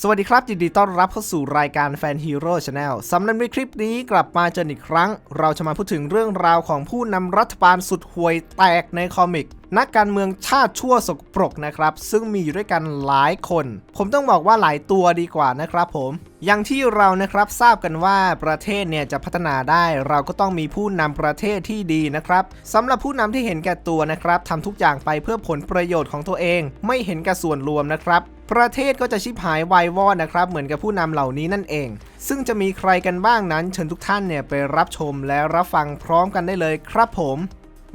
สวัสดีครับยินดีต้อนรับเข้าสู่รายการแฟนฮีโร่ชาแนลสำหรับในคลิปนี้กลับมาเจออีกครั้ง เราจะมาพูดถึงเรื่องราวของผู้นำรัฐบาลสุดห่วยแตกในคอมิก นักการเมืองชาติชั่วสกปรกนะครับ ซึ่งมีอยู่ด้วยกันหลายคน ผมต้องบอกว่าหลายตัวดีกว่านะครับผม อย่างที่เรานะครับทราบกันว่าประเทศเนี่ยจะพัฒนาได้เราก็ต้องมีผู้นำประเทศที่ดีนะครับสำหรับผู้นำที่เห็นแก่ตัวนะครับทำทุกอย่างไปเพื่อผลประโยชน์ของตัวเอง ไม่เห็นแก่ส่วนรวมนะครับ ประเทศก็จะชิบหายวายวอดนะครับ เหมือนกับผู้นำเหล่านี้นั่นเอง ซึ่งจะมีใครกันบ้างนั้นเชิญทุกท่านเนี่ยไปรับชมและรับฟังพร้อมกันได้เลยครับผม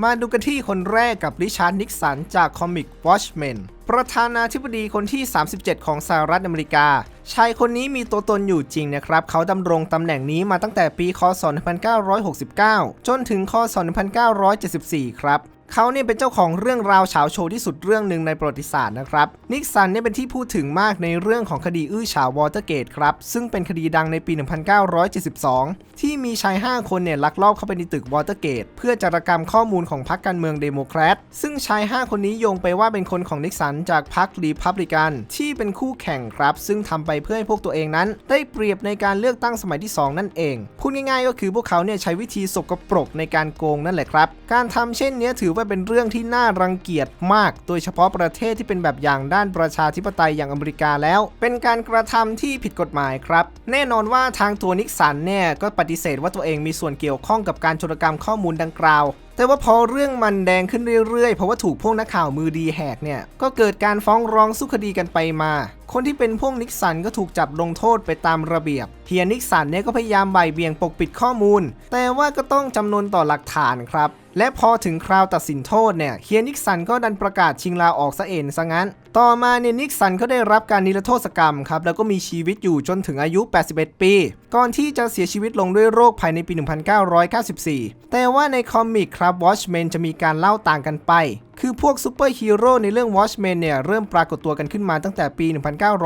มาดูกันที่คนแรกกับริชาร์ดนิกสันจากคอมิก Watchmen ประธานาธิบดีคนที่ 37 ของสหรัฐอเมริกา ชายคนนี้มีตัวตนอยู่จริงนะครับ เขาดำรงตำแหน่งนี้มาตั้งแต่ปี คศ 1969 จนถึง คศ 1974 ครับ เขาเนี่ยเป็นเจ้าของเรื่องราวเฉาโชว์ที่สุดเรื่องหนึ่งในประวัติศาสตร์นะครับ นิกสันเนี่ยเป็นที่พูดถึงมากในเรื่องของคดีอื้อฉาววอเตอร์เกตครับ ซึ่งเป็นคดีดังในปี 1972 ที่มีชาย 5 คนเนี่ยลักลอบเข้าไปในตึกวอเตอร์เกตเพื่อจารกรรมข้อมูลของพรรคการเมืองเดโมแครต ซึ่งชาย 5 คนนี้โยงไปว่าเป็นคนของนิกสันจากพรรครีพับลิกัน ที่เป็นคู่แข่งครับ ซึ่งทำไปเพื่อให้พวกตัวเองนั้น ได้เปรียบในการเลือกตั้งสมัยที่ 2 นั่นเอง พูดง่ายๆ ก็คือพวกเขาเนี่ยใช้วิธีสกปรกในการโกงนั่นแหละครับ การทำเช่นนี้ถือว่าเป็นเรื่องที่น่ารังเกียจมาก โดยเฉพาะประเทศที่เป็นแบบอย่างด้านประชาธิปไตยอย่างอเมริกาแล้ว เป็นการกระทำที่ผิดกฎหมายครับ แน่นอนว่าทางตัวนิกสันเนี่ยก็ปฏิเสธว่าตัวเองมีส่วนเกี่ยวข้องกับการโจรกรรมข้อมูลดังกล่าวแต่ว่าพอเรื่องมันแดงขึ้นเรื่อยๆ เพราะว่าถูกพวกนักข่าวมือดีแหกเนี่ย ก็เกิดการฟ้องร้องสู้คดีกันไปมา คนที่เป็นพวกนิกสันก็ถูกจับลงโทษไปตามระเบียบ เฮียนิกสันเนี่ยก็พยายามใบเบี่ยงปกปิดข้อมูล แต่ว่าก็ต้องจำนวนต่อหลักฐานครับ และพอถึงคราวตัดสินโทษเนี่ยเฮียนิกสันก็ดันประกาศชิงลาออกซะเองซะงั้น ต่อมาเนี่ยนิกสันก็ได้รับการนิรโทษกรรมครับแล้วก็มีชีวิตอยู่จนถึงอายุ 81 ปี ก่อนที่จะเสียชีวิตลงด้วยโรคภายในปี 1994 แต่ว่าในคอมิกครับ Watchmen จะมีการเล่าต่างกันไป คือพวกซูเปอร์ฮีโร่ในเรื่อง Watchmen เนี่ยเริ่มปรากฏตัวกันขึ้นมาตั้งแต่ปี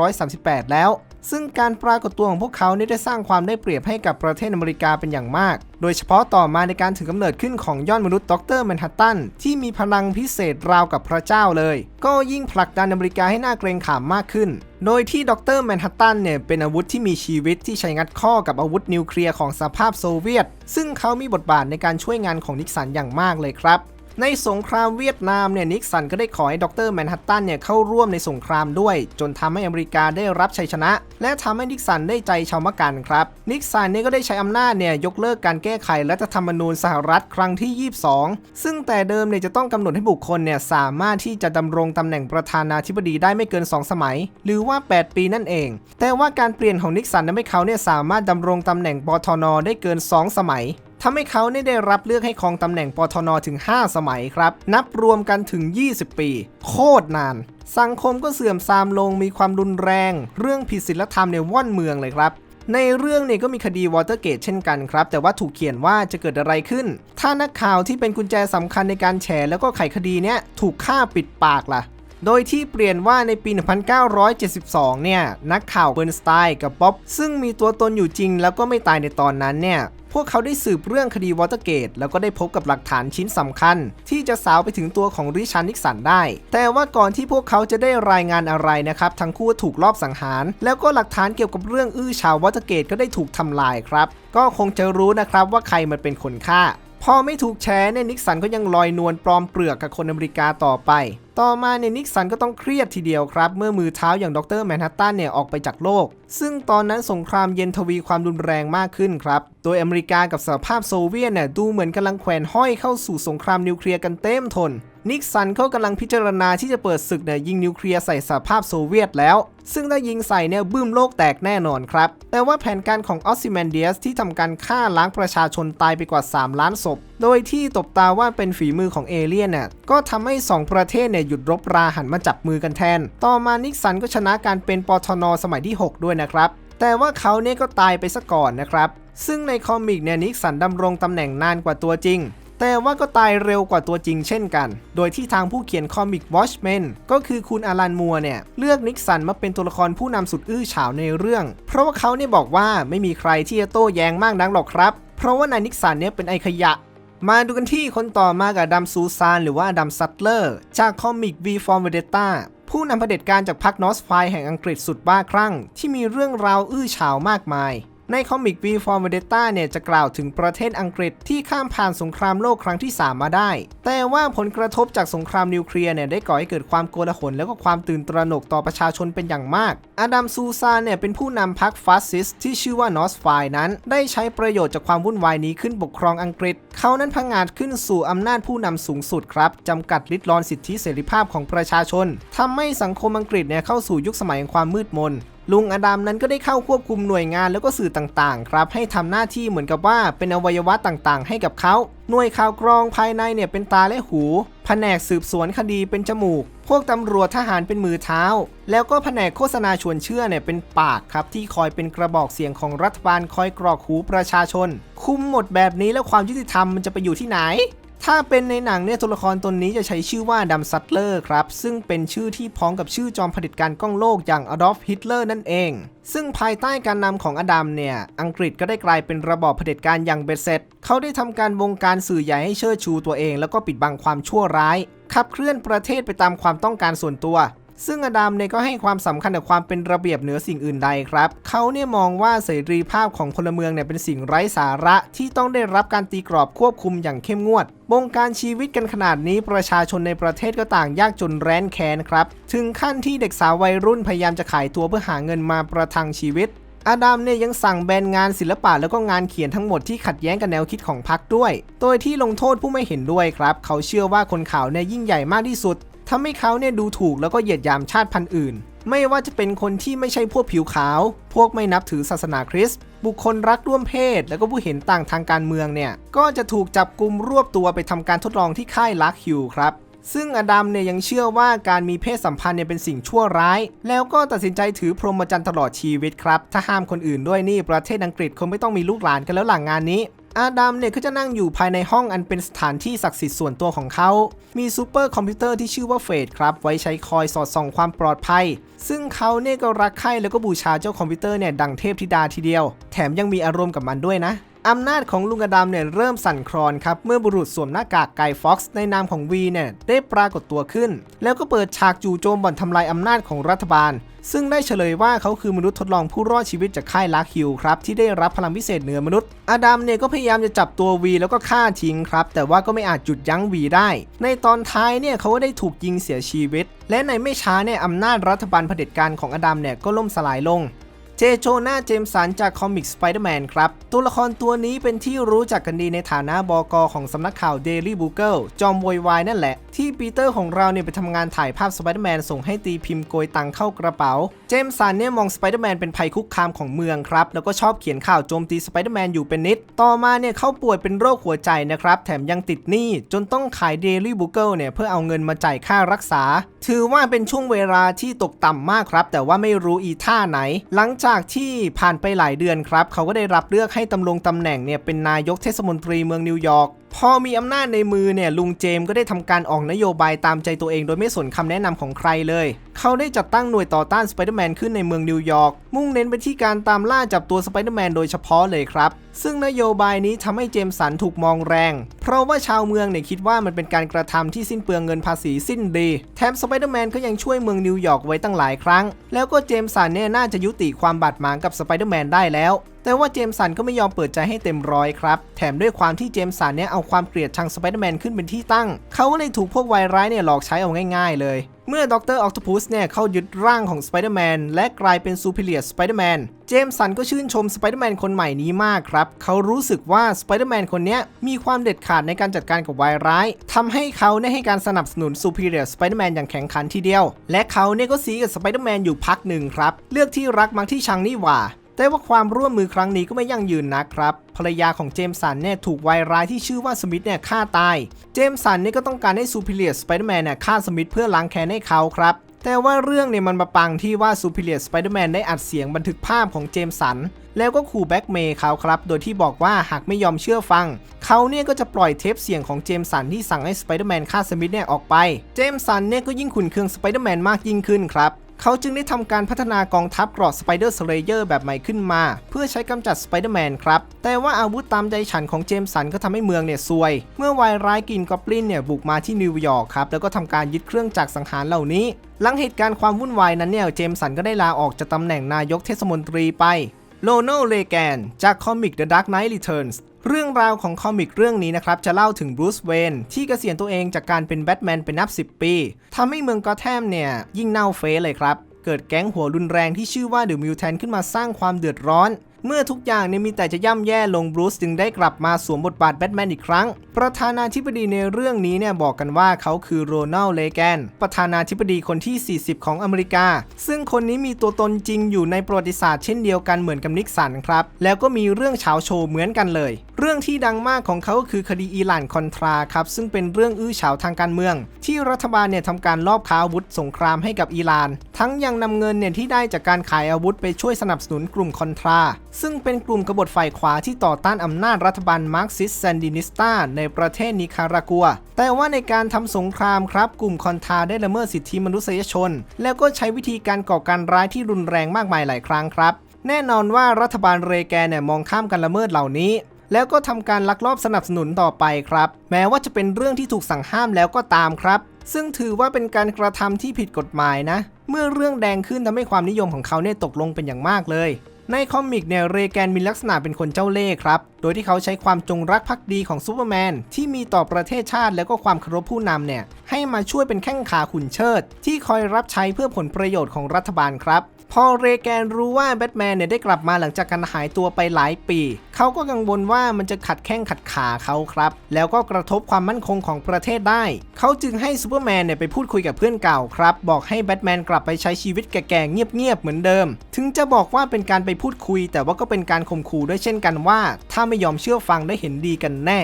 1938 แล้ว ซึ่งการปรากฏตัวของพวกเขานี่ได้สร้างความได้เปรียบให้กับประเทศอเมริกาเป็นอย่างมาก โดยเฉพาะต่อมาในการถือกำเนิดขึ้นของยอดมนุษย์ด็อกเตอร์แมนฮัตตันที่มีพลังพิเศษราวกับพระเจ้าเลย ก็ยิ่งผลักดันอเมริกาให้น่าเกรงขามมากขึ้น โดยที่ด็อกเตอร์แมนฮัตตันเนี่ยเป็นอาวุธที่มีชีวิตที่ใช้งัดข้อกับอาวุธนิวเคลียร์ของสหภาพโซเวียต ซึ่งเขามีบทบาทในการช่วยงานของนิกสันอย่างมากเลยครับ ในสงครามเวียดนามเนี่ยนิกสันก็ได้ขอให้ดรแมนฮัตตันเนี่ยเข้าร่วมในสงครามด้วย จนทำให้อเมริกาได้รับชัยชนะ และทำให้นิกสันได้ใจชาวมกันครับนิกสันเนี่ยก็ได้ใช้อำนาจเนี่ยยกเลิกการแก้ไขรัฐธรรมนูญสหรัฐครั้งที่ 22 ซึ่งแต่เดิมเนี่ยจะต้องกำหนดให้บุคคลเนี่ยสามารถที่จะดำรงตำแหน่งประธานาธิบดีได้ไม่เกิน 2 สมัย หรือว่า 8 ปีนั่นเอง แต่ว่าการเปลี่ยนของนิกสันทำให้เขาเนี่ยสามารถดำรงตำแหน่งปทนได้เกิน 2 สมัยทำให้เขาเนี่ยได้รับเลือกให้ครองตำแหน่งปทนถึง 5 สมัยครับ นับรวมกันถึง 20 ปี โคตรนาน สังคมก็เสื่อมทรามลงมีความรุนแรง เรื่องผิดศีลธรรมในว่อนเมืองเลยครับ ในเรื่องเนี่ยก็มีคดีวอเตอร์เกตเช่นกันครับ แต่ว่าถูกเขียนว่าจะเกิดอะไรขึ้น ถ้านักข่าวที่เป็นกุญแจสำคัญในการแฉแล้วก็ไขคดีเนี้ยถูกฆ่าปิดปากล่ะ โดยที่เปลี่ยนว่าในปี 1972 เนี่ย นักข่าวเบิร์นสไตน์กับบ๊อบ ซึ่งมีตัวตนอยู่จริงแล้วก็ไม่ตายในตอนนั้นเนี่ย พวกเขาได้สืบเรื่องคดีวอเตอร์เกตแล้วก็ได้พบกับหลักฐานชิ้นสำคัญ ที่จะสาวไปถึงตัวของริชาร์ดนิกสันได้ แต่ว่าก่อนที่พวกเขาจะได้รายงานอะไรนะครับ ทั้งคู่ถูกลอบสังหาร แล้วก็หลักฐานเกี่ยวกับเรื่องอื้อฉาววอเตอร์เกตก็ได้ถูกทำลายครับ ก็คงจะรู้นะครับว่าใครมันเป็นคนฆ่าพอไม่ถูกแชร์เนี่ยนิกสันก็ยังลอยนวลปลอมเปลือกกับคนอเมริกาต่อไป ต่อมาเนี่ยนิกสันก็ต้องเครียดทีเดียวครับ เมื่อมือเท้าอย่างดรแมนฮัตตันเนี่ยออกไปจากโลกซึ่งตอนนั้นสงครามเย็นทวีความรุนแรงมากขึ้นครับ โดยอเมริกากับสหภาพโซเวียตเนี่ยดูเหมือนกำลังแขวนห้อยเข้าสู่สงครามนิวเคลียร์กันเต็มทน นิกสันเขากำลังพิจารณาที่จะเปิดศึกเนี่ยยิงนิวเคลียร์ใส่สหภาพโซเวียตแล้ว ซึ่งถ้ายิงใส่เนี่ยบึ้มโลกแตกแน่นอนครับ แต่ว่าแผนการของออสซิแมนเดียสที่ทำการฆ่าล้างประชาชนตายไปกว่า 3 ล้านศพ โดยที่ตบตาว่าเป็นฝีมือของเอเลี่ยนน่ะก็ทำให้ 2 ประเทศเนี่ยหยุดรบราหันมาจับมือกันแทน ต่อมานิกสันก็ชนะการเป็นปทนสมัยที่ 6 ด้วยนะครับ แต่ว่าเขาเนี่ยก็ตายไปซะก่อนนะครับ ซึ่งในคอมิกเนี่ยนิกสันดำรงตำแหน่งนานกว่าตัวจริง แต่ว่าก็ตายเร็วกว่าตัวจริงเช่นกัน โดยที่ทางผู้เขียนคอมิก Watchmen ก็คือคุณอารันมัวเนี่ยเลือกนิกสันมาเป็นตัวละครผู้นำสุดอื้อฉาวในเรื่อง เพราะว่าเขาเนี่ยบอกว่าไม่มีใครที่จะโต้แย้งมากนักหรอกครับ เพราะว่านายนิกสันเนี่ยเป็นไอขยะมาดูกันที่คนต่อมากับดัมซูซานหรือว่าดัมซัตเลอร์ จากคอมิก V for Vendetta ผู้นำเผด็จการจากพรรคนอสไฟแห่งอังกฤษสุดบ้าคลั่ง ที่มีเรื่องราวอื้อฉาวมากมาย ในคอมิก V for Vendetta เนี่ยจะกล่าวถึงประเทศอังกฤษที่ข้ามผ่านสงครามโลกครั้งที่ 3 มาได้ แต่ว่าผลกระทบจากสงครามนิวเคลียร์เนี่ยได้ก่อให้เกิดความโกลาหลแล้วก็ความตื่นตระหนกต่อประชาชนเป็นอย่างมาก อดัมซูซานเนี่ยเป็นผู้นำพรรคฟาสซิสต์ที่ชื่อว่านอสไฟนั้น ได้ใช้ประโยชน์จากความวุ่นวายนี้ขึ้นปกครองอังกฤษ เขานั้นพังงาดขึ้นสู่อำนาจผู้นำสูงสุดครับจำกัดลิดรอนสิทธิเสรีภาพของประชาชนทำให้สังคมอังกฤษเนี่ยเข้าสู่ยุคสมัยแห่งความมืดมน ลุงอดัมนั้นก็ได้เข้าควบคุมหน่วยงานแล้วก็สื่อต่างๆ ครับ ให้ทำหน้าที่เหมือนกับว่าเป็นอวัยวะต่างๆ ให้กับเขาหน่วยข่าวกรองภายในเนี่ยเป็นตาและหู แผนกสืบสวนคดีเป็นจมูก พวกตำรวจทหารเป็นมือเท้า แล้วก็แผนกโฆษณาชวนเชื่อเนี่ยเป็นปากครับ ที่คอยเป็นกระบอกเสียงของรัฐบาลคอยกรอกหูประชาชน คุมหมดแบบนี้แล้วความยุติธรรมมันจะไปอยู่ที่ไหน ถ้าเป็นในหนังเนี่ยตัวละครตนนี้จะใช้ชื่อว่าดัมซัตเลอร์ครับ ซึ่งเป็นชื่อที่พ้องกับชื่อจอมเผด็จการก้องโลกอย่างอดอล์ฟฮิตเลอร์นั่นเอง ซึ่งภายใต้การนำของอดัมเนี่ย อังกฤษก็ได้กลายเป็นระบอบเผด็จการอย่างเบ็ดเสร็จ เขาได้ทำการวงการสื่อใหญ่ให้เชิดชูตัวเอง แล้วก็ปิดบังความชั่วร้ายขับเคลื่อนประเทศไปตามความต้องการส่วนตัว ซึ่งอดัมเนี่ยก็ให้ความสำคัญกับความเป็นระเบียบเหนือสิ่งอื่นใดครับ เขาเนี่ยมองว่าเสรีภาพของพลเมืองเนี่ยเป็นสิ่งไร้สาระที่ต้องได้รับการตีกรอบควบคุมอย่างเข้มงวดบงการชีวิตกันขนาดนี้ประชาชนในประเทศก็ต่างยากจนแร้นแค้นครับ ถึงขั้นที่เด็กสาววัยรุ่นพยายามจะขายตัวเพื่อหาเงินมาประทังชีวิตอาดัมเนี่ยยังสั่งแบนงานศิลปะแล้วก็งานเขียนทั้งหมดที่ขัดแย้งกับแนวคิดของพรรคด้วย โดยที่ลงโทษผู้ไม่เห็นด้วยครับ เขาเชื่อว่าคนข่าวเนี่ยยิ่งใหญ่มากที่สุด ทำให้เขาเนี่ยดูถูกแล้วก็เหยียดหยามชาติพันธุ์อื่น ไม่ว่าจะเป็นคนที่ไม่ใช่พวกผิวขาว พวกไม่นับถือศาสนาคริสต์ บุคคลรักร่วมเพศ แล้วก็ผู้เห็นต่างทางการเมืองเนี่ย ก็จะถูกจับกลุ่มรวบตัวไปทำการทดลองที่ค่ายลักฮิวครับซึ่งอดัมเนี่ยยังเชื่อว่าการมีเพศสัมพันธ์เนี่ยเป็นสิ่งชั่วร้าย แล้วก็ตัดสินใจถือพรหมจรรย์ตลอดชีวิตครับ ถ้าห้ามคนอื่นด้วยนี่ประเทศอังกฤษคงไม่ต้องมีลูกหลานกันแล้วหลังงานนี้ อาดัมเนี่ยก็จะนั่งอยู่ภายในห้องอันเป็นสถานที่ศักดิ์สิทธิ์ส่วนตัวของเขา มีซูเปอร์คอมพิวเตอร์ที่ชื่อว่าเฟดครับไว้ใช้คอยสอดส่องความปลอดภัย ซึ่งเขาเนี่ยก็รักใคร่แล้วก็บูชาเจ้าคอมพิวเตอร์เนี่ยดังเทพธิดาทีเดียว แถมยังมีอารมณ์กับมันด้วยนะ อำนาจของลุงอดัมเนี่ยเริ่มสั่นคลอนครับ เมื่อบุรุษสวมหน้ากากไก่ฟ็อกซ์ในนามของวีเนี่ยได้ปรากฏตัวขึ้น แล้วก็เปิดฉากจู่โจมบ่อนทำลายอำนาจของรัฐบาล ซึ่งได้เฉลยว่าเขาคือมนุษย์ทดลองผู้รอดชีวิตจากค่ายลักฮิวครับ ที่ได้รับพลังพิเศษเหนือมนุษย์ อดัมเนี่ยก็พยายามจะจับตัววีแล้วก็ฆ่าทิ้งครับ แต่ว่าก็ไม่อาจหยุดยั้งวีได้ ในตอนท้ายเนี่ยเขาก็ได้ถูกยิงเสียชีวิต และในไม่ช้าเนี่ยอำนาจรัฐบาลเผด็จการของอดัมเนี่ยก็ล่มสลายลง เจโจนาเจมสันจากคอมิกสไปเดอร์แมนครับ ตัวละครตัวนี้เป็นที่รู้จักกันดีในฐานะบอกอของสำนักข่าว Daily Bugle จอมโวยวายนั่นแหละ ที่ปีเตอร์ของเราเนี่ยไปทำงานถ่ายภาพสไปเดอร์แมนส่งให้ตีพิมพ์โกยตังเข้ากระเป๋า เจมสันเนี่ยมองสไปเดอร์แมนเป็นภัยคุกคามของเมืองครับ แล้วก็ชอบเขียนข่าวโจมตีสไปเดอร์แมนอยู่เป็นนิด ต่อมาเนี่ยเขาป่วยเป็นโรคหัวใจนะครับแถมยังติดหนี้จนต้องขาย Daily Bugle เนี่ยเพื่อเอาเงินมาจ่ายค่ารักษา ถือว่าเป็นช่วงเวลาที่ตกต่ำมากครับ แต่ว่าไม่รู้อีท่าไหน หลังจากที่ผ่านไปหลายเดือนครับ เขาก็ได้รับเลือกให้ตำรงตำแหน่งเนี่ยเป็นนายกเทศมนตรีเมืองนิวยอร์ก พอมีอำนาจในมือเนี่ยลุงเจมส์ก็ได้ทำการออกนโยบายตามใจตัวเองโดยไม่สนคำแนะนำของใครเลย เขาได้จัดตั้งหน่วยต่อต้านสไปเดอร์แมนขึ้นในเมืองนิวยอร์ก มุ่งเน้นไปที่การตามล่าจับตัวสไปเดอร์แมนโดยเฉพาะเลยครับ ซึ่งนโยบายนี้ทำให้เจมสันถูกมองแรง เพราะว่าชาวเมืองเนี่ยคิดว่ามันเป็นการกระทำที่สิ้นเปลืองเงินภาษีสิ้นดี แถมสไปเดอร์แมนก็ยังช่วยเมืองนิวยอร์กไว้ตั้งหลายครั้ง แล้วก็เจมสันเนี่ยน่าจะยุติความบาดหมางกับสไปเดอร์แมนได้แล้ว แต่ว่าเจมสันก็ไม่ยอมเปิดใจให้เต็มร้อยครับ แถมด้วยความที่เจมสันเนี่ยเอาความเกลียดชังสไปเดอร์แมนขึ้นเป็นที่ตั้ง เขาก็เลยถูกพวกวายร้ายเนี่ยหลอกใช้เอาง่ายๆเลยเมื่อดรออ t ตพุสเนี่ยเข้ายึดร่างของสไปเดอร์แมนและกลายเป็นซูเปอร์เลียสไปเดอร์แมน เจมสันก็ชื่นชมสไปเดอร์แมนคนใหม่นี้มากครับ เขารู้สึกว่าสไปเดอร์แมนคนเนี้ยมีความเด็ดขาดในการจัดการกับวายร้ายทำให้เขาได้ให้การสนับสนุนซูเปอร์เลียสไปเดอร์แมนอย่างแข็งขันทีเดียว และเขาเนี่ยก็ซีกับสไปเดอร์แมนอยู่พักหนึ่งครับ เลือกที่รักมักที่ชังนี่หว่า แต่ว่าความร่วมมือครั้งนี้ก็ไม่ยั่งยืนนะครับ ภรรยาของเจมสันเนี่ยถูกวายร้ายที่ชื่อว่าสมิธเนี่ยฆ่าตาย เจมสันเนี่ยก็ต้องการให้ซูเปอร์เลียสไปเดอร์แมนเนี่ยฆ่าสมิธเพื่อล้างแค้นให้เขาครับแต่ว่าเรื่องเนี่ยมันมาปังที่ว่าซูเปอร์เลียสไปเดอร์แมนได้อัดเสียงบันทึกภาพของเจมสัน แล้วก็ขู่แบ็กเมย์เขาครับ โดยที่บอกว่าหากไม่ยอมเชื่อฟัง เขาเนี่ยก็จะปล่อยเทปเสียงของเจมสันที่สั่งให้สไปเดอร์แมนฆ่าสมิธเนี่ยออกไป เจมสันเนี่ยก็ยิ่งขุนเคืองสไปเดอร์แมนมากยิ่งขึ้นครับ เขาจึงได้ทำการพัฒนากองทัพเกราะสไปเดอร์สเลเยอร์แบบใหม่ขึ้นมา เพื่อใช้กำจัดสไปเดอร์แมนครับ แต่ว่าอาวุธตามใจฉันของเจมสันก็ทำให้เมืองเนี่ยซวย เมื่อวายร้ายกินกอบลินเนี่ยบุกมาที่นิวยอร์กครับ แล้วก็ทำการยึดเครื่องจักรสังหารเหล่านี้ หลังเหตุการณ์ความวุ่นวายนั้นเนี่ยเจมสันก็ได้ลาออกจากตำแหน่งนายกเทศมนตรีไปโลโนเลแกนจากคอมิก The Dark Knight Returns เรื่องราวของคอมิกเรื่องนี้นะครับ จะเล่าถึงบรูซเวนที่เกษียณตัวเองจากการเป็นแบทแมนเป็นนับ 10 ปีทำให้เมืองกอแทมเนี่ย ยิ่งเน่าเฟะเลยครับ เกิดแก๊งหัวรุนแรงที่ชื่อว่าเดอะมิวแทนขึ้นมาสร้างความเดือดร้อน เมื่อทุกอย่างเนี่ยมีแต่จะย่ำแย่ลงบรูซจึงได้กลับมาสวมบทบาทแบทแมนอีกครั้ง ประธานาธิบดีในเรื่องนี้เนี่ยบอกกันว่าเขาคือโรนัลเลแกน ประธานาธิบดีคนที่ 40 ของอเมริกา ซึ่งคนนี้มีตัวตนจริงอยู่ในประวัติศาสตร์เช่นเดียวกันเหมือนกับนิกสันครับ แล้วก็มีเรื่องเฉาโชว์เหมือนกันเลย เรื่องที่ดังมากของเขาคือคดีอิหร่านคอนทราครับซึ่งเป็นเรื่องอื้อเฉาทางการเมือง ที่รัฐบาลเนี่ยทำการลอบค้าอาวุธสงครามให้กับอิหร่าน ทั้งยังนำเงินเนี่ยที่ได้จากการขายอาวุธไปช่วยสนับสนุนกลุ่มคอนทราซึ่งเป็นกลุ่มกบฏฝ่ายขวาที่ต่อต้านอำนาจรัฐบาลมาร์กซิสแซนดินิสตาในประเทศนิคารากัว แต่ว่าในการทำสงครามครับ กลุ่มคอนทาได้ละเมิดสิทธิมนุษยชน แล้วก็ใช้วิธีการก่อการร้ายที่รุนแรงมากมายหลายครั้งครับ แน่นอนว่ารัฐบาลเรแกนเนี่ยมองข้ามการละเมิดเหล่านี้ แล้วก็ทำการลักลอบสนับสนุนต่อไปครับ แม้ว่าจะเป็นเรื่องที่ถูกสั่งห้ามแล้วก็ตามครับ ซึ่งถือว่าเป็นการกระทำที่ผิดกฎหมายนะ เมื่อเรื่องแดงขึ้นทำให้ความนิยมของเขาเนี่ยตกลงเป็นอย่างมากเลย ในคอมิกเนี่ยเรแกนมีลักษณะเป็นคนเจ้าเล่ห์ครับ โดยที่เขาใช้ความจงรักภักดีของซูเปอร์แมน ที่มีต่อประเทศชาติแล้วก็ความเคารพผู้นำเนี่ยให้มาช่วยเป็นแข้งขาขุนเชิด ที่คอยรับใช้เพื่อผลประโยชน์ของรัฐบาลครับ พอเรแกนรู้ว่าแบทแมนเนี่ยได้กลับมาหลังจากการหายตัวไปหลายปี เขาก็กังวลว่ามันจะขัดแข้งขัดขาเขาครับ แล้วก็กระทบความมั่นคงของประเทศได้ เขาจึงให้ซูเปอร์แมนเนี่ยไปพูดคุยกับเพื่อนเก่าครับ บอกให้แบทแมนกลับไปใช้ชีวิตแก่ๆเงียบๆเหมือนเดิม ถึงจะบอกว่าเป็นการไปพูดคุย แต่ว่าก็เป็นการข่มขู่ด้วยเช่นกันว่า ถ้าไม่ยอมเชื่อฟังได้เห็นดีกันแน่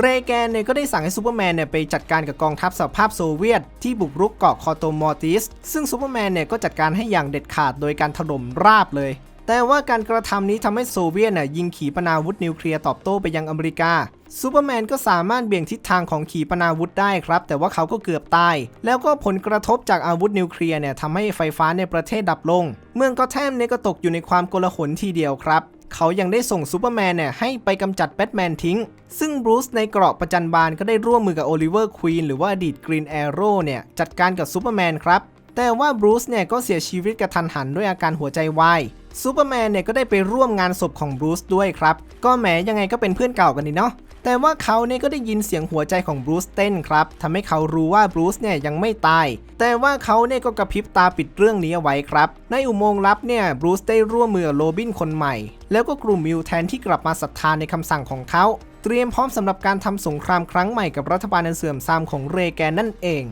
เรแกนเนี่ยก็ได้สั่งให้ซูเปอร์แมนเนี่ยไปจัดการกับกองทัพสหภาพโซเวียต ที่บุกรุกเกาะคอโตมอร์ติส ซึ่งซูเปอร์แมนเนี่ยก็จัดการให้อย่างเด็ดขาดโดยการถล่มราบเลย แต่ว่าการกระทำนี้ทำให้โซเวียตน่ะยิงขีปนาวุธนิวเคลียร์ตอบโต้ไปยังอเมริกาซูเปอร์แมนก็สามารถเบี่ยงทิศทางของขีปนาวุธได้ครับ แต่ว่าเขาก็เกือบตาย แล้วก็ผลกระทบจากอาวุธนิวเคลียร์เนี่ยทำให้ไฟฟ้าในประเทศดับลง เมืองก็แทมเนี่ยก็ตกอยู่ในความโกลาหลทีเดียวครับ เขายังได้ส่งซูเปอร์แมนเนี่ยให้ไปกำจัดแบทแมนทิ้ง ซึ่งบรูซในเกราะประจันบานก็ได้ร่วมมือกับโอลิเวอร์ควีนหรือว่าอดีตกรีนแอโร่เนี่ยจัดการกับซูเปอร์แมนครับ แต่ว่าบรูซเนี่ยก็เสียชีวิตกระทันหันด้วยอาการหัวใจวายซูเปอร์แมนเนี่ยก็ได้ไปร่วมงานศพของบรูซด้วยครับ ก็แหมยังไงก็เป็นเพื่อนเก่ากันนี่เนาะ แต่ว่าเขาเนี่ยก็ได้ยินเสียงหัวใจของบรูซเต้นครับทำให้เขารู้ว่าบรูซเนี่ยยังไม่ตาย แต่ว่าเขาเนี่ยก็กระพริบตาปิดเรื่องนี้เอาไว้ครับ ในอุโมงค์ลับเนี่ยบรูซได้ร่วมมือโรบินคนใหม่ แล้วก็กลุ่มมิวแทนที่กลับมาศรัทธาในคำสั่งของเขา เตรียมพร้อมสำหรับการทำสงครามครั้งใหม่กับรัฐบาลอันเสื่อมทรามของเรแกนนั่นเอง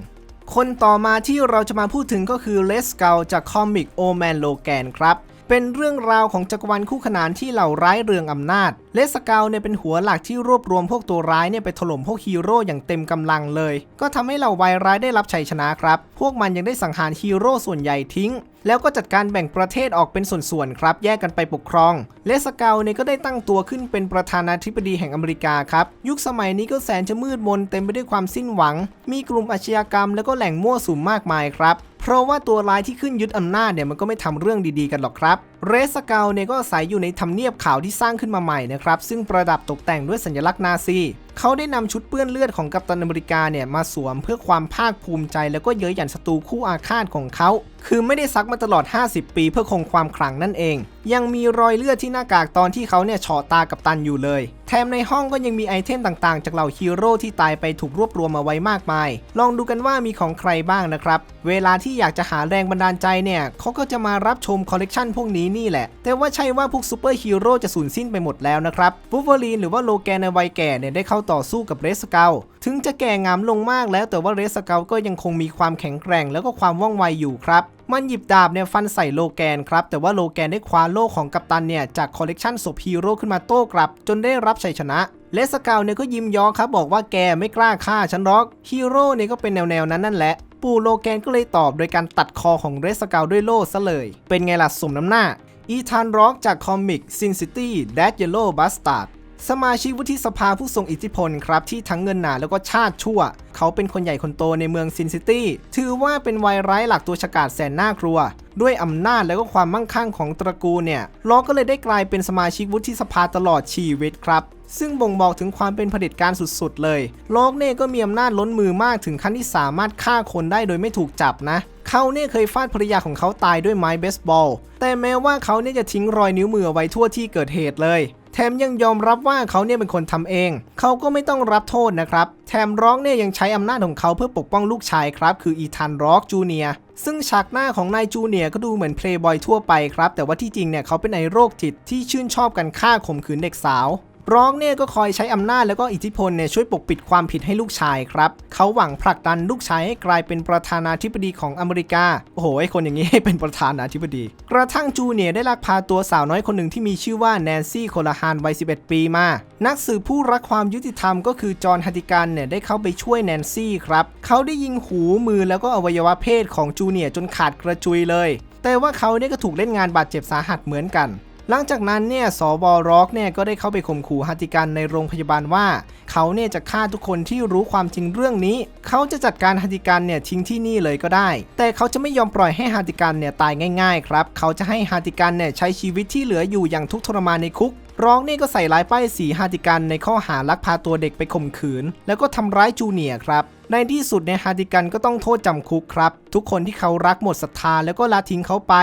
คนต่อมาที่เราจะมาพูดถึงก็คือเลสเกลจากคอมิกโอแมนโลแกนครับ เป็นเรื่องราวของจักรวาลคู่ขนานที่เหล่าร้ายเรืองอำนาจ เลสเกลเนี่ยเป็นหัวหลักที่รวบรวมพวกตัวร้ายเนี่ยไปถล่มพวกฮีโร่อย่างเต็มกำลังเลย ก็ทำให้เหล่าวายร้ายได้รับชัยชนะครับ พวกมันยังได้สังหารฮีโร่ส่วนใหญ่ทิ้ง แล้วก็จัดการแบ่งประเทศออกเป็นส่วนๆครับ แยกกันไปปกครองเลสเกลเนี่ยก็ได้ตั้งตัวขึ้นเป็นประธานาธิบดีแห่งอเมริกาครับ ยุคสมัยนี้ก็แสนจะมืดมนเต็มไปด้วยความสิ้นหวัง มีกลุ่มอาชญากรรม แล้วก็แหล่งมั่วสุมมากมายครับเพราะว่าตัวร้ายที่ขึ้นยึดอำนาจเนี่ยมันก็ไม่ทำเรื่องดีๆกันหรอกครับ เรสเกลเนี่ยก็อาศัยอยู่ในทำเนียบขาวที่สร้างขึ้นมาใหม่นะครับ ซึ่งประดับตกแต่งด้วยสัญลักษณ์นาซีเขาได้นำชุดเปื้อนเลือดของกัปตันอเมริกาเนี่ยมาสวมเพื่อความภาคภูมิใจ แล้วก็เย้ยหยันศัตรูคู่อาฆาตของเขา คือไม่ได้ซักมาตลอด 50 ปีเพื่อคงความขลังนั่นเองยังมีรอยเลือดที่หน้ากากตอนที่เขาเนี่ยเฉาะตากัปตันอยู่เลย แถมในห้องก็ยังมีไอเทมต่างๆ จากเหล่าฮีโร่ที่ตายไปถูกรวบรวมมาไว้มากมาย ลองดูกันว่ามีของใครบ้างนะครับ เวลาที่อยากจะหาแรงบันดาลใจเนี่ยเขาก็จะมารับชมคอลเลกชันพวกนี้นี่แหละ แต่ว่าใช่ว่าพวกซูเปอร์ฮีโร่จะสูญสิ้นไปหมดแล้วนะครับบูฟเวอรีนหรือว่าโลแกนในวัยแก่เนี่ยได้เข้าต่อสู้กับเรสเกลถึงจะแก่งามลงมากแล้วแต่ว่าเรสเกลก็ยังคงมีความแข็งแกร่งแล้วก็ความว่องไวอยู่ครับมันหยิบดาบเนี่ยฟันใส่โลแกนครับ แต่ว่าโลแกนได้คว้าโล่ของกัปตันเนี่ยจากคอลเลกชันศพฮีโร่ขึ้นมาโต้กลับ จนได้รับชัยชนะเลสเกลเนี่ยก็ยิ้มย้อครับบอกว่าแกไม่กล้าฆ่าฉันหรอกฮีโร่เนี่ยก็เป็นแนวๆนั้นนั่นแหละ ปู่โลแกนก็เลยตอบโดยการตัดคอของเรสเกลด้วยโล่ซะเลย เป็นไงล่ะสมน้ำหน้า อีธานร็อกจากคอมิก Sin City That Yellow Bastard ส สมาชิกวุฒิสภาผู้ทรงอิทธิพลครับที่ทั้งเงินหนาแล้วก็ชาติชั่ว เขาเป็นคนใหญ่คนโตในเมืองซินซิตี้ ถือว่าเป็นวัยร้ายหลักตัวฉกาจแสนน่ากลัว ด้วยอำนาจแล้วก็ความมั่งคั่งของตระกูลเนี่ยล็อกก็เลยได้กลายเป็นสมาชิกวุฒิสภาตลอดชีวิตครับซึ่งบ่งบอกถึงความเป็นเผด็จการสุดๆ เลยโลกเน่ก็มีอำนาจล้นมือมากถึงขั้นที่สามารถฆ่าคนได้โดยไม่ถูกจับนะ เขาเนี่ยเคยฟาดภรรยาของเขาตายด้วยไม้เบสบอล แต่แม้ว่าเขาเนี่ยจะทิ้งรอยนิ้วมือไว้ทั่วที่เกิดเหตุเลย แถมยังยอมรับว่าเขาเนี่ยเป็นคนทำเอง เขาก็ไม่ต้องรับโทษนะครับ แถมร็อกเนี่ยยังใช้อำนาจของเขาเพื่อปกป้องลูกชายครับ คืออีธานร็อกจูเนียซึ่งฉากหน้าของนายจูเนียก็ดูเหมือนเพลย์บอยทั่วไปครับ แต่ว่าที่จริงเนี่ยเขาเป็นไอโรคจิตที่ชื่นชอบการฆ่าข่มขืนเด็กสาว ร้องเนี่ยก็คอยใช้อำนาจแล้วก็อิทธิพลเนี่ยช่วยปกปิดความผิดให้ลูกชายครับ เขาหวังผลักดันลูกชายให้กลายเป็นประธานาธิบดีของอเมริกา โอ้โหไอคนอย่างนี้ให้เป็นประธานาธิบดี กระทั่งจูเนียได้ลักพาตัวสาวน้อยคนหนึ่งที่มีชื่อว่าแนนซี่โคลาฮานวัย 11 ปีมา นักสืบผู้รักความยุติธรรมก็คือจอห์นฮัตติกันเนี่ยได้เข้าไปช่วยแนนซี่ครับเขาได้ยิงหูมือแล้วก็อวัยวะเพศของจูเนียจนขาดกระจุยเลย แต่ว่าเขาเนี่ยก็ถูกเล่นงานบาดเจ็บสาหัสเหมือนกัน หลังจากนั้นเนี่ยสบร็อกเนี่ยก็ได้เข้าไปข่มขู่ฮัติกันในโรงพยาบาลว่า เขาเนี่ยจะฆ่าทุกคนที่รู้ความจริงเรื่องนี้ เขาจะจัดการฮัติกันเนี่ยทิ้งที่นี่เลยก็ได้ แต่เขาจะไม่ยอมปล่อยให้ฮัติกันเนี่ยตายง่ายๆครับ เขาจะให้ฮัตติกันเนี่ยใช้ชีวิตที่เหลืออยู่อย่างทุกข์ทรมานในคุกร้องนี่ก็ใส่ร้ายป้ายสีฮาติกันในข้อหาลักพาตัวเด็กไปข่มขืน แล้วก็ทำร้ายจูเนียร์ครับในที่สุดเนี่ยฮาติกันก็ต้องโทษจำคุกครับ ทุกคนที่เขารักหมดศรัทธาแล้วก็ลาทิ้งเขาไป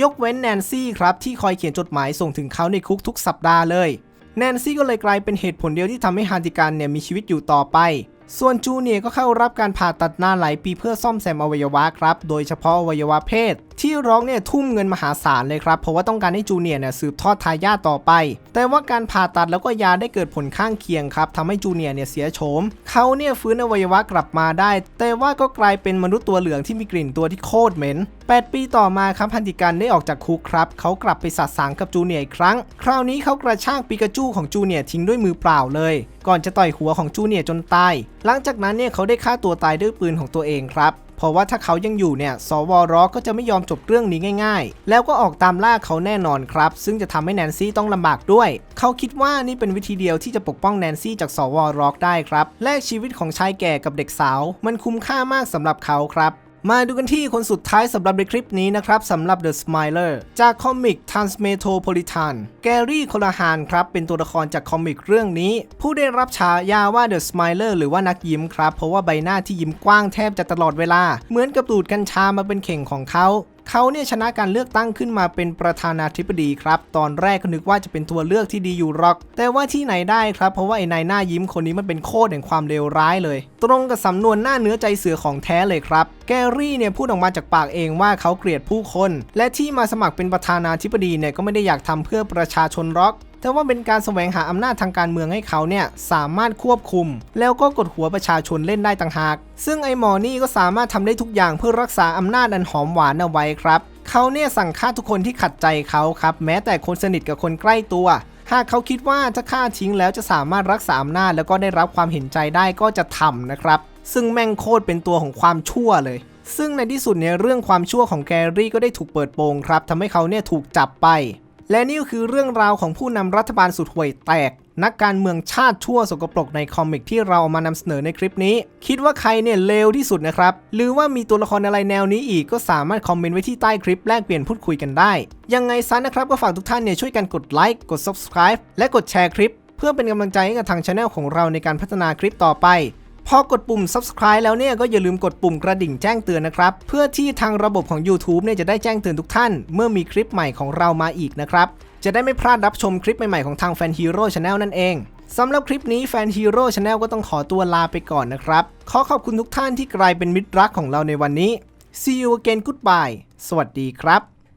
ยกเว้นแนนซี่ครับที่คอยเขียนจดหมายส่งถึงเขาในคุกทุกสัปดาห์เลย แนนซี่ก็เลยกลายเป็นเหตุผลเดียวที่ทำให้ฮาติกันเนี่ยมีชีวิตอยู่ต่อไป ส่วนจูเนียก็เข้ารับการผ่าตัดหน้าหลายปีเพื่อซ่อมแซมอวัยวะครับ โดยเฉพาะอวัยวะเพศ ที่ร้องเนี่ยทุ่มเงินมหาศาลเลยครับ เพราะว่าต้องการให้จูเนียเนี่ยสืบทอดทายาทต่อไป แต่ว่าการผ่าตัดแล้วก็ยาได้เกิดผลข้างเคียงครับทำให้จูเนียเนี่ยเสียโฉม เขาเนี่ยฟื้นอวัยวะกลับมาได้ แต่ว่าก็กลายเป็นมนุษย์ตัวเหลืองที่มีกลิ่นตัวที่โคตรเหม็น8 ปีต่อมาครับพันธิกันได้ออกจากคุกครับ เขากลับไปสัตสางกับจูเนียร์อีกครั้ง คราวนี้เขากระชากปิกาจูของจูเนียร์ทิ้งด้วยมือเปล่าเลย ก่อนจะต่อยหัวของจูเนียร์จนตาย หลังจากนั้นเนี่ยเขาได้ฆ่าตัวตายด้วยปืนของตัวเองครับ เพราะว่าถ้าเขายังอยู่เนี่ย สวรก็จะไม่ยอมจบเรื่องนี้ง่าย ๆ แล้วก็ออกตามล่าเขาแน่นอนครับ ซึ่งจะทำให้แนนซี่ต้องลำบากด้วย เขาคิดว่านี่เป็นวิธีเดียวที่จะปกป้องแนนซี่จากสวรอได้ครับ แลกชีวิตของชายแก่กับเด็กสาว มันคุ้มค่ามากสำหรับเขาครับ มาดูกันที่คนสุดท้ายสำหรับในคลิปนี้นะครับสำหรับ The Smiler จากคอมิก Transmetropolitan แกรี่โคลาฮานครับ เป็นตัวละครจากคอมิกเรื่องนี้ ผู้ได้รับฉายาว่า The Smiler หรือว่านักยิ้มครับ เพราะว่าใบหน้าที่ยิ้มกว้างแทบจะตลอดเวลา เหมือนกับดูดกัญชามาเป็นเข่งของเขา เขาเนี่ยชนะการเลือกตั้งขึ้นมาเป็นประธานาธิบดีครับ ตอนแรกก็นึกว่าจะเป็นตัวเลือกที่ดีอยู่หรอก แต่ว่าที่ไหนได้ครับ เพราะว่าไอ้นายหน้ายิ้มคนนี้มันเป็นโคตรแห่งความเลวร้ายเลย ตรงกับสำนวนหน้าเนื้อใจเสือของแท้เลยครับ แกรี่เนี่ยพูดออกมาจากปากเองว่าเขาเกลียดผู้คน และที่มาสมัครเป็นประธานาธิบดีเนี่ยก็ไม่ได้อยากทำเพื่อประชาชนหรอก แต่ว่าเป็นการแสวงหาอำนาจทางการเมืองให้เขาเนี่ยสามารถควบคุม แล้วก็กดหัวประชาชนเล่นได้ต่างหาก ซึ่งไอ้หมอนี่ก็สามารถทำได้ทุกอย่างเพื่อรักษาอำนาจอันหอมหวานเอาไว้ครับ เขาเนี่ยสั่งฆ่าทุกคนที่ขัดใจเขาครับแม้แต่คนสนิทกับคนใกล้ตัวหากเขาคิดว่าถ้าฆ่าทิ้งแล้วจะสามารถรักษาอำนาจแล้วก็ได้รับความเห็นใจได้ก็จะทำนะครับ ซึ่งแม่งโคตรเป็นตัวของความชั่วเลย ซึ่งในที่สุดเนี่ยเรื่องความชั่วของแกรี่ก็ได้ถูกเปิดโปงครับทำให้เขาเนี่ยถูกจับไป และนี่ก็คือเรื่องราวของผู้นำรัฐบาลสุดห่วยแตก นักการเมืองชาติชั่วสกปรกในคอมิกที่เราเอามานำเสนอในคลิปนี้ คิดว่าใครเนี่ยเลวที่สุดนะครับ หรือว่ามีตัวละครอะไรแนวนี้อีกก็สามารถคอมเมนต์ไว้ที่ใต้คลิปแลกเปลี่ยนพูดคุยกันได้ ยังไงซะนะครับก็ฝากทุกท่านเนี่ยช่วยกันกดไลค์กด subscribe และกดแชร์คลิป เพื่อเป็นกำลังใจให้กับทางช anel ของเราในการพัฒนาคลิปต่อไป พอกดปุ่ม subscribe แล้วเนี่ยก็อย่าลืมกดปุ่มกระดิ่งแจ้งเตือนนะครับ เพื่อที่ทางระบบของ YouTube เนี่ยจะได้แจ้งเตือนทุกท่าน เมื่อมีคลิปใหม่ของเรามาอีกนะครับ จะได้ไม่พลาดรับชมคลิปใหม่ๆของทางแฟนฮีโร่ชาแนลนั่นเองสำหรับคลิปนี้แฟนฮีโร่ชาแนลก็ต้องขอตัวลาไปก่อนนะครับ ขอขอบคุณทุกท่านที่กลายเป็นมิตรรักของเราในวันนี้ see you again goodbye สวัสดีครับ